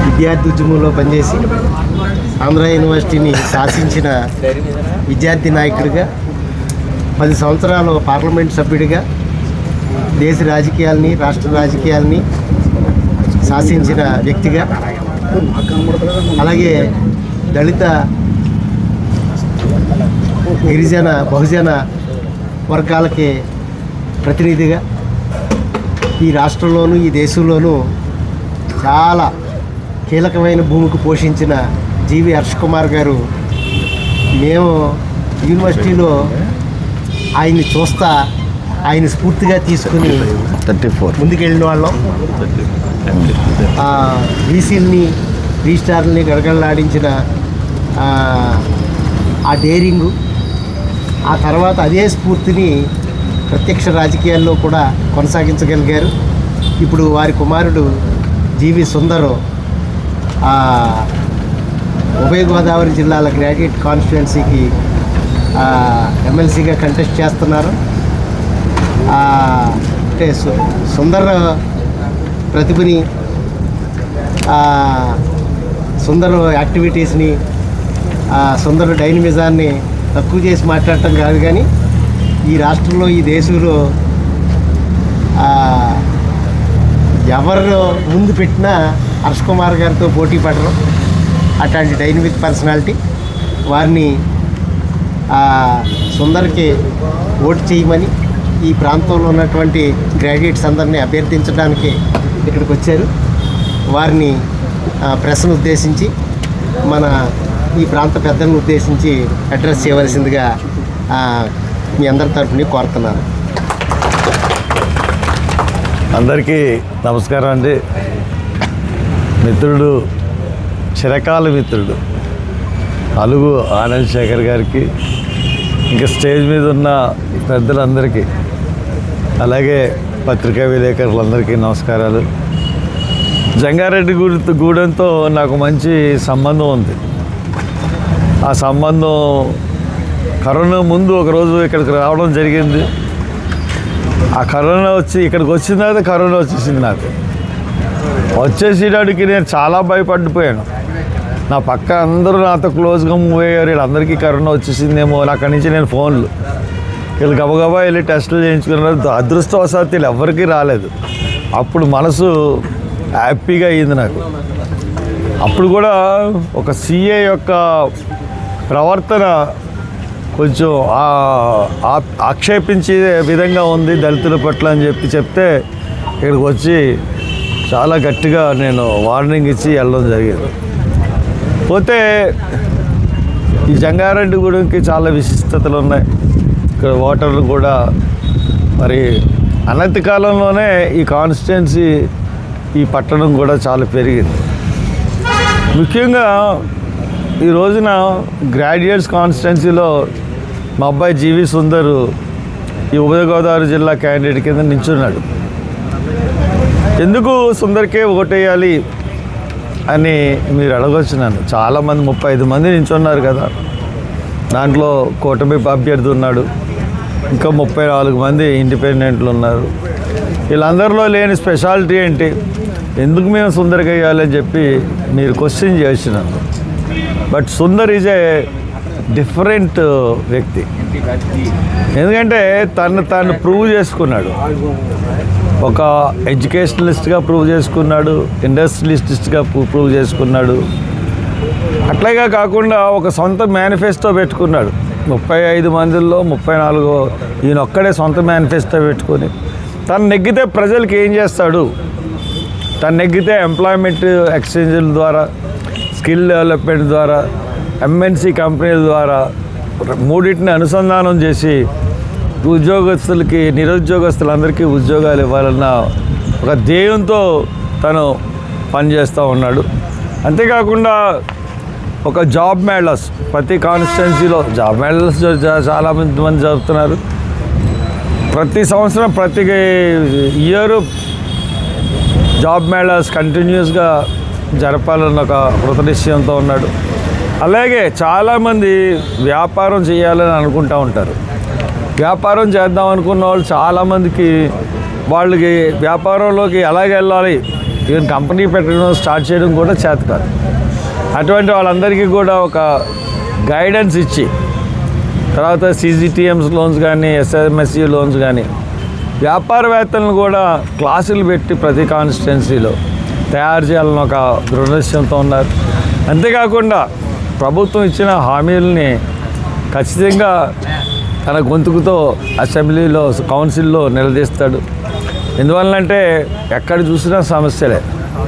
విద్యార్థి ఉద్యమంలో పనిచేసి ఆంధ్ర యూనివర్సిటీని శాసించిన విద్యార్థి నాయకుడిగా పది సంవత్సరాలు పార్లమెంట్ సభ్యుడిగా దేశ రాజకీయాల్ని రాష్ట్ర రాజకీయాల్ని శాసించిన వ్యక్తిగా అలాగే దళిత గిరిజన బహుజన వర్గాలకి ప్రతినిధిగా ఈ రాష్ట్రంలోనూ ఈ దేశంలోనూ చాలా కీలకమైన భూమికి పోషించిన జీవి హర్ష్ కుమార్ గారు మేము యూనివర్సిటీలో ఆయన్ని చూస్తా ఆయన స్ఫూర్తిగా తీసుకుని థర్టీ ఫోర్ ముందుకెళ్ళిన వాళ్ళం. బీసీలని రీస్టార్ని గడగడలాడించిన ఆ, ఆ డేరింగు ఆ తర్వాత అదే స్ఫూర్తిని ప్రత్యక్ష రాజకీయాల్లో కూడా కొనసాగించగలిగారు. ఇప్పుడు వారి కుమారుడు జీవి సుందరు ఉభయ గోదావరి జిల్లాల గ్రాడ్యుయేట్ కాన్స్టిట్యున్సీకి ఎమ్మెల్సీగా కంటెస్ట్ చేస్తున్నారు. అంటే సుందర ప్రతిభని సుందర యాక్టివిటీస్ని సుందర డైనమిజాన్ని తక్కువ చేసి మాట్లాడటం కాదు కానీ ఈ రాష్ట్రంలో ఈ దేశంలో ఎవరు ముందు పెట్టినా హర్ష్ కుమార్ గారితో పోటీ పడరు. అట్లాంటి డైనమిక్ పర్సనాలిటీ. వారిని సుందర్కి ఓటు చేయమని ఈ ప్రాంతంలో ఉన్నటువంటి గ్రాడ్యుయేట్స్ అందరినీ అభ్యర్థించడానికి ఇక్కడికి వచ్చారు. వారిని ప్రశ్న ఉద్దేశించి మన ఈ ప్రాంత పెద్దలను ఉద్దేశించి అడ్రస్ చేయవలసిందిగా మీ అందరి తరఫుని కోరుతున్నాను. అందరికీ నమస్కారం అండి. మిత్రుడు చిరకాల మిత్రుడు అలుగు ఆనంద్ శేఖర్ గారికి ఇంకా స్టేజ్ మీద ఉన్న పెద్దలందరికీ అలాగే పత్రికా విలేకరులందరికీ నమస్కారాలు. జంగారెడ్డి గూడి గూడెంతో నాకు మంచి సంబంధం ఉంది. ఆ సంబంధం కరోనా ముందు ఒకరోజు ఇక్కడికి రావడం జరిగింది. ఆ కరోనా వచ్చి ఇక్కడికి వచ్చిన తర్వాత కరోనా వచ్చేసింది నాకు. వచ్చేసేటానికి నేను చాలా భయపడిపోయాను. నా పక్క అందరూ నాతో క్లోజ్గా మూవ్ అయ్యారు. వీళ్ళందరికీ కరోనా వచ్చేసిందేమో అక్కడి నుంచి నేను ఫోన్లు. వీళ్ళు గబగబా వెళ్ళి టెస్టులు చేయించుకున్నారు. అదృష్టవశాత్తు వీళ్ళు ఎవరికీ రాలేదు. అప్పుడు మనసు హ్యాపీగా అయ్యింది నాకు. అప్పుడు కూడా ఒక సీఏ యొక్క ప్రవర్తన కొంచెం ఆక్షేపించే విధంగా ఉంది దళితుల పట్ల అని చెప్పి చెప్తే ఇక్కడికి వచ్చి చాలా గట్టిగా నేను వార్నింగ్ ఇచ్చి వెళ్ళడం జరిగింది. పోతే ఈ జంగారెడ్డి గూడెంకి చాలా విశిష్టతలు ఉన్నాయి. ఇక్కడ ఓటర్లు కూడా మరి అనతి కాలంలోనే ఈ కాన్స్టిట్యున్సీ ఈ పట్టణం కూడా చాలా పెరిగింది. ముఖ్యంగా ఈ రోజున గ్రాడ్యుయేట్స్ కాన్స్టిట్యున్సీలో మా అబ్బాయి జీవి సుందరు ఈ ఉభయ గోదావరి జిల్లా క్యాండిడేట్ కింద నించున్నాడు. ఎందుకు సుందర్కే ఓటేయాలి అని మీరు అడగొచ్చు నన్ను చాలామంది ముప్పై ఐదు మంది నించున్నారు కదా. దాంట్లో కూటమి అభ్యర్థి ఉన్నాడు. ఇంకా ముప్పై నాలుగు మంది ఇండిపెండెంట్లు ఉన్నారు. వీళ్ళందరిలో లేని స్పెషాలిటీ ఏంటి? ఎందుకు మేము సుందర్గా వేయాలని చెప్పి మీరు క్వశ్చన్ చేసినాను but Sundar is a different వ్యక్తి. ఎందుకంటే తను తను ప్రూవ్ చేసుకున్నాడు. ఒక ఎడ్యుకేషనలిస్ట్గా ప్రూవ్ చేసుకున్నాడు ఇండస్ట్రియలిస్టిస్ట్గా ప్రూవ్ చేసుకున్నాడు. అట్లాగే కాకుండా ఒక సొంత మేనిఫెస్టో పెట్టుకున్నాడు. ముప్పై ఐదు మందిల్లో ముప్పై నాలుగు ఈయన ఒక్కడే సొంత మేనిఫెస్టో పెట్టుకొని తను నెగ్గితే ప్రజలకి ఏం చేస్తాడు? తను నెగ్గితే ఎంప్లాయ్మెంట్ ఎక్స్చేంజ్ల ద్వారా స్కిల్ డెవలప్మెంట్ ద్వారా ఎంఎన్సి కంపెనీల ద్వారా మూడింటిని అనుసంధానం చేసి ఉద్యోగస్తులకి నిరుద్యోగస్తులందరికీ ఉద్యోగాలు ఇవ్వాలన్న ఒక ధ్యేయంతో తను పనిచేస్తూ ఉన్నాడు. అంతేకాకుండా ఒక జాబ్ మేళస్ ప్రతి కాన్స్టిట్యున్సీలో జాబ్ మేళస్ చాలా మంది మంది జరుపుతున్నారు. ప్రతి సంవత్సరం ప్రతి ఇయర్ జాబ్ మేళాస్ కంటిన్యూస్గా జరపాలన్న ఒక కృతనిశ్చయంతో ఉన్నాడు. అలాగే చాలామంది వ్యాపారం చేయాలని అనుకుంటూ ఉంటారు. వ్యాపారం చేద్దాం అనుకున్న వాళ్ళు చాలామందికి వాళ్ళకి వ్యాపారంలోకి ఎలాగ వెళ్ళాలి? ఈవెన్ కంపెనీ పెట్టడం స్టార్ట్ చేయడం కూడా చేత కాదు. అటువంటి వాళ్ళందరికీ కూడా ఒక గైడెన్స్ ఇచ్చి తర్వాత సీజీటీఎంస్ లోన్స్ కానీ ఎస్ఎంఎస్సి లోన్స్ కానీ వ్యాపారవేత్తలను కూడా క్లాసులు పెట్టి ప్రతి కాన్స్టిట్యున్సీలో తయారు చేయాలని ఒక దృఢనిశ్చయంతో ఉన్నారు. అంతేకాకుండా ప్రభుత్వం ఇచ్చిన హామీలని ఖచ్చితంగా తన గొంతుకుతో అసెంబ్లీలో కౌన్సిల్లో నిలదీస్తాడు. ఎందువల్లంటే ఎక్కడ చూసినా సమస్యలే.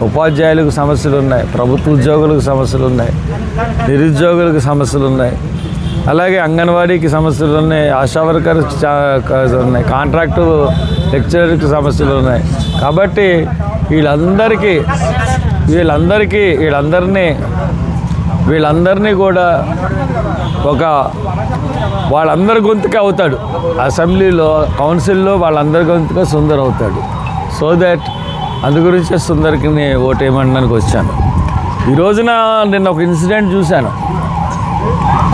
ఉపాధ్యాయులకు సమస్యలు ఉన్నాయి ప్రభుత్వ ఉద్యోగులకు సమస్యలు ఉన్నాయి నిరుద్యోగులకు సమస్యలు ఉన్నాయి అలాగే అంగన్వాడీకి సమస్యలు ఉన్నాయి ఆశా వర్కర్ ఉన్నాయి కాంట్రాక్టు లెక్చరర్కి సమస్యలు ఉన్నాయి కాబట్టి వీళ్ళందరికీ వీళ్ళందరికీ వీళ్ళందరినీ వీళ్ళందరినీ కూడా ఒక వాళ్ళందరి గొంతుకే అవుతాడు. అసెంబ్లీలో కౌన్సిల్లో వాళ్ళందరి గొంతుగా సుందర్ అవుతాడు. సో దట్ అందు గురించే సుందర్కి ఓటు వచ్చాను. ఈ రోజున నిన్న ఒక ఇన్సిడెంట్ చూశాను.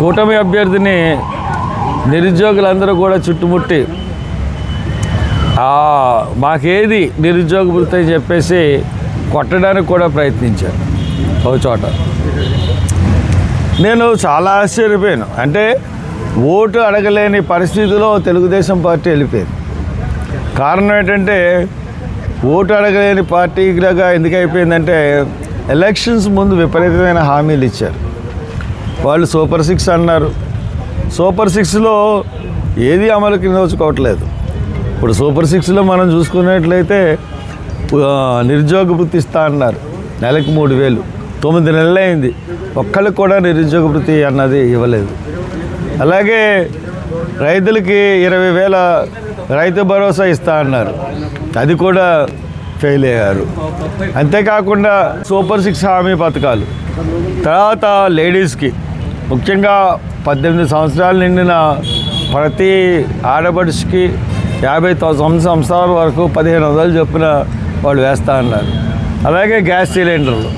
కూటమి అభ్యర్థిని నిరుద్యోగులందరూ కూడా చుట్టుముట్టి మాకేది నిరుద్యోగ వృత్తి అని చెప్పేసి కొట్టడానికి కూడా ప్రయత్నించారు. ఒక చోట. నేను చాలా ఆశ్చర్యపోయాను. అంటే ఓటు అడగలేని పరిస్థితిలో తెలుగుదేశం పార్టీ వెళ్ళిపోయింది. కారణం ఏంటంటే ఓటు అడగలేని పార్టీగా ఎందుకు అయిపోయిందంటే ఎలక్షన్స్ ముందు విపరీతమైన హామీలు ఇచ్చారు. వాళ్ళు సూపర్ సిక్స్ అన్నారు. సూపర్ సిక్స్లో ఏది అమలుకి నోచుకోవట్లేదు ఇప్పుడు సూపర్ సిక్స్లో మనం చూసుకున్నట్లయితే నిరుద్యోగ వృత్తి ఇస్తా అన్నారు. నెలకు మూడు వేలు. తొమ్మిది నెలలైంది. అయింది ఒక్కళ్ళకి కూడా నిరుద్యోగ వృత్తి అన్నది ఇవ్వలేదు. అలాగే రైతులకి ఇరవై వేల రైతు భరోసా ఇస్తా అన్నారు. అది కూడా ఫెయిల్ అయ్యారు. అంతేకాకుండా సూపర్ సిక్స్ హామీ పథకాలు. తర్వాత లేడీస్కి ముఖ్యంగా పద్దెనిమిది సంవత్సరాలు నిండిన ప్రతి ఆడపడుచుకి యాభై తొమ్మిది సంవత్సరాల వరకు పదిహేను వందలు చొప్పున వాళ్ళు వేస్తా అన్నారు. అలాగే గ్యాస్ సిలిండర్లు.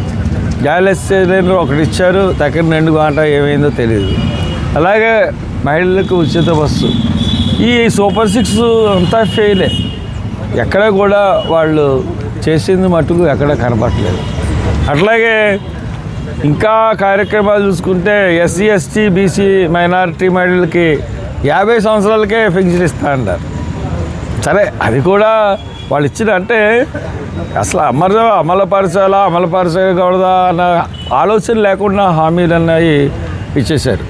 గ్యాస్ సిలిండర్ ఒకటి ఇచ్చారు. దగ్గర రెండు గంట ఏమైందో తెలియదు అలాగే మహిళలకు ఉచిత బస్సు. ఈ సూపర్ సిక్స్ అంతా ఫెయిలే ఎక్కడ కూడా వాళ్ళు చేసింది మటుకు ఎక్కడ కనపట్లేదు అట్లాగే ఇంకా కార్యక్రమాలు చూసుకుంటే ఎస్సీ ఎస్టీ బీసీ మైనారిటీ మహిళలకి యాభై సంవత్సరాలకే పెన్షన్ ఇస్తా అంటారు. సరే అది కూడా వాళ్ళు ఇచ్చిన అంటే అసలు అమలు అమలుపరచాలా అమలుపరచకూడదా అన్న ఆలోచన లేకుండా హామీలు అన్నవి ఇచ్చేశారు.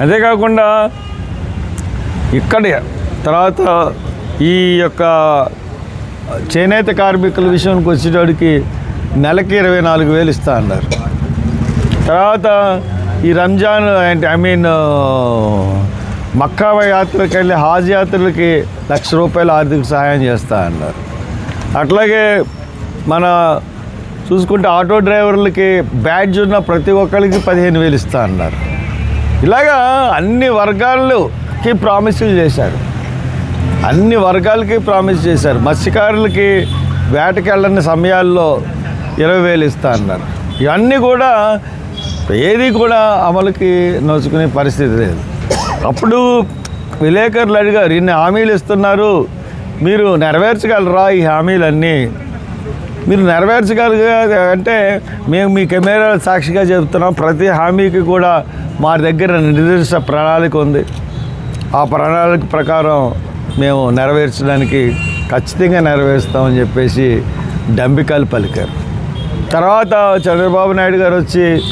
అంతేకాకుండా ఇక్కడ తర్వాత ఈ యొక్క చేనేత కార్మికుల విషయానికి వచ్చేటోడికి నెలకి ఇరవై నాలుగు వేలు ఇస్తా అన్నారు. తర్వాత ఈ రంజాన్ అంటే ఐ మీన్ మక్కా యాత్రకి వెళ్ళి హాజ్ యాత్రలకి లక్ష రూపాయలు ఆర్థిక సహాయం చేస్తా అన్నారు. అట్లాగే మన చూసుకుంటే ఆటో డ్రైవర్లకి బ్యాడ్జ్ ఉన్న ప్రతి ఒక్కరికి పదిహేను వేలు ఇస్తా అన్నారు. ఇలాగా అన్ని వర్గాలకి ప్రామిసులు చేశారు. అన్ని వర్గాలకి ప్రామిస్ చేశారు. మత్స్యకారులకి వేటకెళ్ళని సమయాల్లో ఇరవై వేలు ఇస్తా అన్నారు. ఇవన్నీ కూడా ఏది కూడా అమలుకి నోచుకునే పరిస్థితి లేదు. అప్పుడు విలేకరులు అడిగారు ఇన్ని హామీలు ఇస్తున్నారు మీరు నెరవేర్చగలరా ఈ హామీలన్నీ? మీరు నెరవేర్చగలిగే అంటే మేము మీ కెమెరాల సాక్షిగా చెప్తున్నాం. ప్రతి హామీకి కూడా మా దగ్గర నిర్దిష్ట ప్రణాళిక ఉంది. ఆ ప్రణాళిక ప్రకారం మేము నెరవేర్చడానికి ఖచ్చితంగా నెరవేరుస్తామని చెప్పేసి డంబికాలు పలికారు. తర్వాత చంద్రబాబు నాయుడు గారు వచ్చి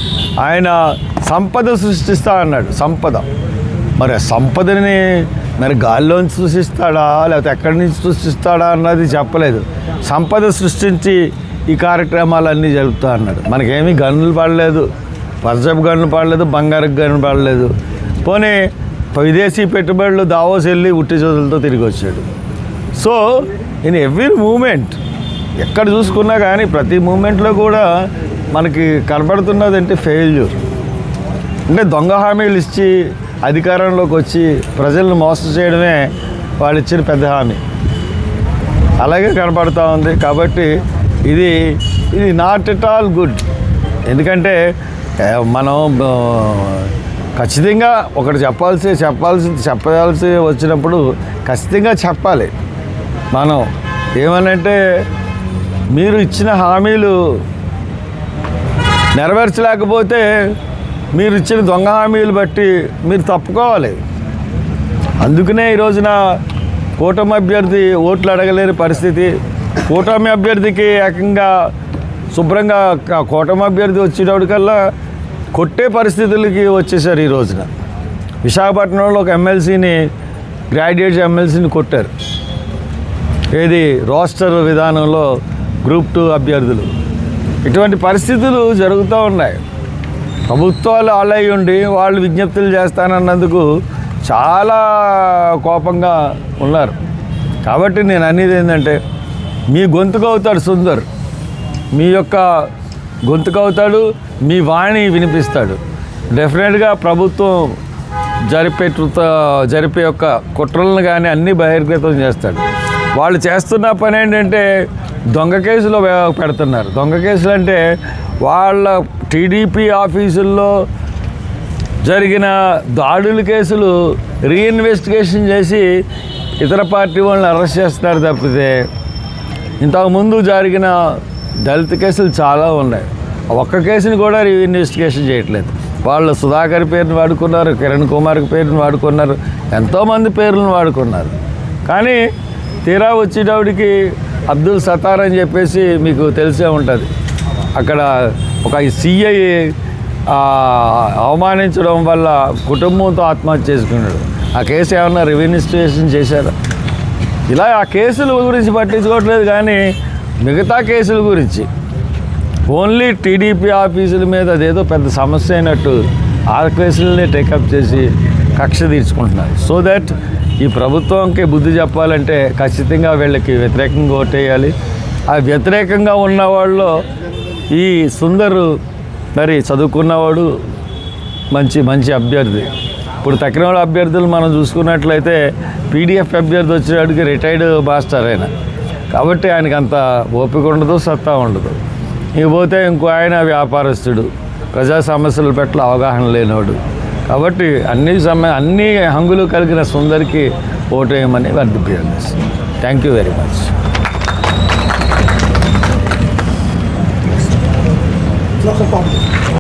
ఆయన సంపద సృష్టిస్తా అన్నాడు. సంపద. మరి ఆ సంపదని మరి గాల్లోంచి సృష్టిస్తాడా? లేకపోతే ఎక్కడి నుంచి సృష్టిస్తాడా అన్నది చెప్పలేదు. సంపద సృష్టించి ఈ కార్యక్రమాలన్నీ జరుపుతా అన్నాడు. మనకేమీ గన్నులు పడలేదు. వర్షపు గన్ను పడలేదు బంగారు గన్ను పడలేదు. పోనీ విదేశీ పెట్టుబడులు దావోస్ వెళ్ళి ఉట్టి చేతులతో తిరిగి వచ్చాడు. సో ఇన్ ఎవ్రీ మూమెంట్ ఎక్కడ చూసుకున్నా కానీ ప్రతి మూమెంట్లో కూడా మనకి కనబడుతున్నది అంటే ఫెయిల్యూర్. అంటే దొంగ హామీలు ఇచ్చి అధికారంలోకి వచ్చి ప్రజలను మోసం చేయడమే వాళ్ళు ఇచ్చిన పెద్ద హామీ. అలాగే కనపడుతూ ఉంది. కాబట్టి ఇది ఇది నాట్ ఎట్ ఆల్ గుడ్ ఎందుకంటే మనం ఖచ్చితంగా ఒకటి చెప్పాల్సి చెప్పాల్సి చెప్పాల్సి వచ్చినప్పుడు ఖచ్చితంగా చెప్పాలి. మనం ఏమనంటే మీరు ఇచ్చిన హామీలు నెరవేర్చలేకపోతే మీరు ఇచ్చిన దొంగ హామీలు బట్టి మీరు తప్పుకోవాలి. అందుకనే ఈ రోజున కూటమి అభ్యర్థి ఓట్లు అడగలేని పరిస్థితి. కూటమి అభ్యర్థికి ఏకంగా శుభ్రంగా కూటమి అభ్యర్థి వచ్చేటప్పటికల్లా కొట్టే పరిస్థితులకి వచ్చేసారు ఈ రోజున. విశాఖపట్నంలో ఒక ఎమ్మెల్సీని గ్రాడ్యుయేట్ ఎమ్మెల్సీని కొట్టారు. ఏది? రోస్టర్ విధానంలో గ్రూప్ టూ అభ్యర్థులు. ఇటువంటి పరిస్థితులు జరుగుతూ ఉన్నాయి. ప్రభుత్వాలు ఆలై ఉండి వాళ్ళు విజ్ఞప్తులు చేస్తానన్నందుకు చాలా కోపంగా ఉన్నారు. కాబట్టి నేను అనేది ఏంటంటే మీ గొంతుకు అవుతాడు సుందర్. మీ యొక్క గొంతుకు అవుతాడు మీ వాణి వినిపిస్తాడు. డెఫినెట్గా ప్రభుత్వం జరిపే జరిపే యొక్క కుట్రలను కానీ అన్నీ బహిర్గతం చేస్తాడు. వాళ్ళు చేస్తున్న పని ఏంటంటే దొంగ కేసులో పెడుతున్నారు. దొంగ కేసులు అంటే వాళ్ళ టీడీపీ ఆఫీసుల్లో జరిగిన దాడుల కేసులు రీఇన్వెస్టిగేషన్ చేసి ఇతర పార్టీ వాళ్ళని అరెస్ట్ చేస్తున్నారు తప్పితే ఇంతకుముందు జరిగిన దళిత కేసులు చాలా ఉన్నాయి. ఒక్క కేసుని కూడా రీఇన్వెస్టిగేషన్ చేయట్లేదు. వాళ్ళు సుధాకర్ పేరుని వాడుకున్నారు కిరణ్ కుమార్ పేరుని వాడుకున్నారు ఎంతోమంది పేర్లను వాడుకున్నారు. కానీ తీరా వచ్చేటప్పటికి అబ్దుల్ సతార్ అని చెప్పేసి మీకు తెలిసే ఉంటుంది. అక్కడ ఒక సిఐ అవమానించడం వల్ల కుటుంబంతో ఆత్మహత్య చేసుకున్నాడు. ఆ కేసు ఏమన్నా రివినిస్ట్రేషన్ చేశారా? ఇలా ఆ కేసుల గురించి పట్టించుకోవట్లేదు కానీ మిగతా కేసుల గురించి. ఓన్లీ టీడీపీ ఆఫీసుల మీద అదేదో పెద్ద సమస్య అయినట్టు ఆ కేసులని టేకప్ చేసి కక్ష తీర్చుకుంటున్నారు. సో దట్ ఈ ప్రభుత్వంకి బుద్ధి చెప్పాలంటే ఖచ్చితంగా వీళ్ళకి వ్యతిరేకంగా ఓటేయాలి. ఆ వ్యతిరేకంగా ఉన్న వాళ్ళు ఈ సుందరు మరి చదువుకున్నవాడు మంచి మంచి అభ్యర్థి. ఇప్పుడు తక్కినవాడు అభ్యర్థులు మనం చూసుకున్నట్లయితే పీడిఎఫ్ అభ్యర్థి వచ్చేవాడికి రిటైర్డ్ మాస్టర్ ఆయన. కాబట్టి ఆయనకు అంత ఓపిక ఉండదు సత్తా ఉండదు. ఇకపోతే ఇంకో ఆయన వ్యాపారస్తుడు. ప్రజా సమస్యల పట్ల అవగాహన లేనివాడు. కాబట్టి అన్ని సమయ అన్ని హంగులు కలిగిన సుందరికి ఓటేయమని వర్ధింపజేస్తుంది thank you very much concordo.